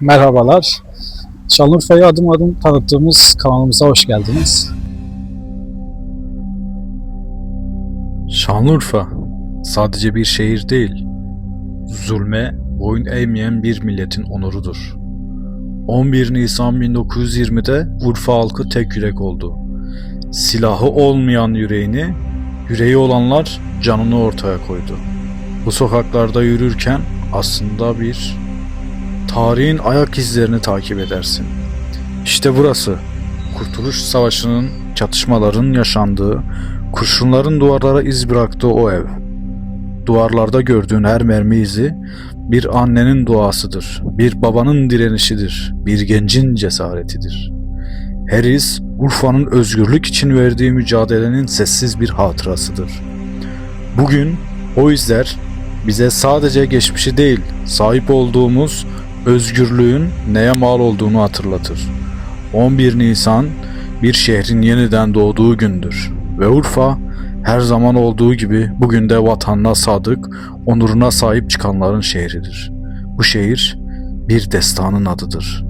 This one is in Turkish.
Merhabalar. Şanlıurfa'yı adım adım tanıttığımız kanalımıza hoş geldiniz. Şanlıurfa sadece bir şehir değil, zulme boyun eğmeyen bir milletin onurudur. 11 Nisan 1920'de Urfa halkı tek yürek oldu. Silahı olmayan yüreğini, yüreği olanlar canını ortaya koydu. Bu sokaklarda yürürken aslında bir tarihin ayak izlerini takip edersin. İşte burası, Kurtuluş Savaşı'nın çatışmaların yaşandığı, kurşunların duvarlara iz bıraktığı o ev. Duvarlarda gördüğün her mermi izi bir annenin duasıdır, bir babanın direnişidir, bir gencin cesaretidir. Her iz Urfa'nın özgürlük için verdiği mücadelenin sessiz bir hatırasıdır. Bugün o izler bize sadece geçmişi değil, sahip olduğumuz özgürlüğün neye mal olduğunu hatırlatır. 11 Nisan bir şehrin yeniden doğduğu gündür ve Urfa her zaman olduğu gibi bugün de vatanına sadık, onuruna sahip çıkanların şehridir. Bu şehir bir destanın adıdır.